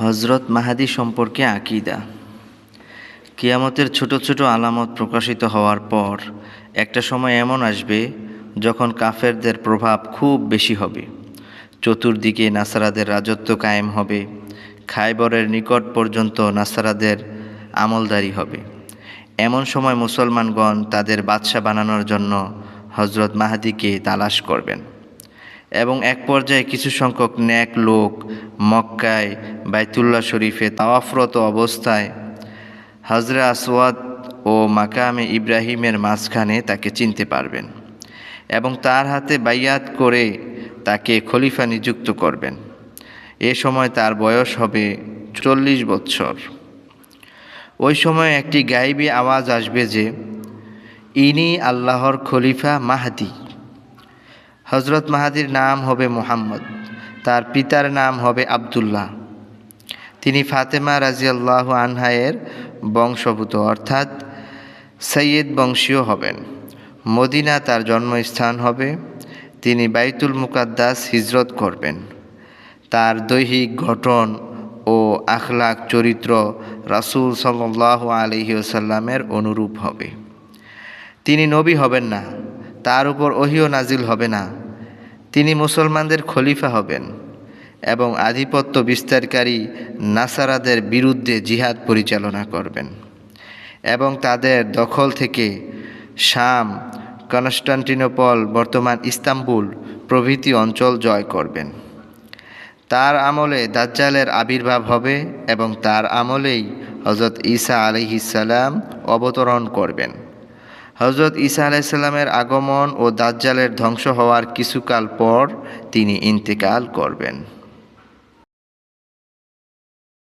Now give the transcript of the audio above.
হজরত মাহাদি সম্পর্কে আকিদা। কিয়ামতের ছোট ছোট আলামত প্রকাশিত হওয়ার পর একটা সময় এমন আসবে যখন কাফেরদের প্রভাব খুব বেশি হবে। চতুর্দিকে নাসারাদের রাজত্ব কায়েম হবে। খাইবরের নিকট পর্যন্ত নাসারাদের আমলদারি হবে। এমন সময় মুসলমানগণ তাদের বাদশা বানানোর জন্য হজরত মাহাদিকে তালাশ করবেন। এবং এক পর্যায়ে কিছু সংখ্যক ন্যাক লোক মক্কায় বাইতুল্লাহ শরীফে তাওয়াফরত অবস্থায় হজরে আসওয়াদ ও মাকামে ইব্রাহিমের মাঝখানে তাকে চিনতে পারবেন এবং তার হাতে বাইয়াত করে তাকে খলিফা নিযুক্ত করবেন। এ সময় তার বয়স হবে চল্লিশ বৎসর। ওই সময় একটি গাইবী আওয়াজ আসবে যে, ইনি আল্লাহর খলিফা মাহাদি। হজরত মাহাদির নাম হবে মুহাম্মদ, তার পিতার নাম হবে আবদুল্লাহ। তিনি ফাতেমা রাজিয়াল্লাহ আনহায়ের বংশভূত অর্থাৎ সৈয়দ বংশীয় হবেন। মদিনা তার জন্মস্থান হবে। তিনি বাইতুল মুকাদ্দাস হিজরত করবেন। তার দৈহিক গঠন ও আখলাক চরিত্র রাসূল সাল্লাহ আলহিউসাল্লামের অনুরূপ হবে। তিনি নবী হবেন না তার উপর ওহিও নাজিল হবে না। তিনি মুসলমানদের খলিফা হবেন এবং আধিপত্য বিস্তারকারী নাসারাদের বিরুদ্ধে জিহাদ পরিচালনা করবেন এবং তাদের দখল থেকে শাম, কনস্টান্টিনোপল, বর্তমান ইস্তাম্বুল প্রভৃতি অঞ্চল জয় করবেন। তার আমলে দাজ্জালের আবির্ভাব হবে এবং তার আমলেই হজরত ঈসা আলহিসাল্লাম অবতরণ করবেন। হজরত ঈসা আলাইসাল্লামের আগমন ও দাজ্জালের ধ্বংস হওয়ার কিছুকাল পর তিনি ইন্তেকাল করবেন।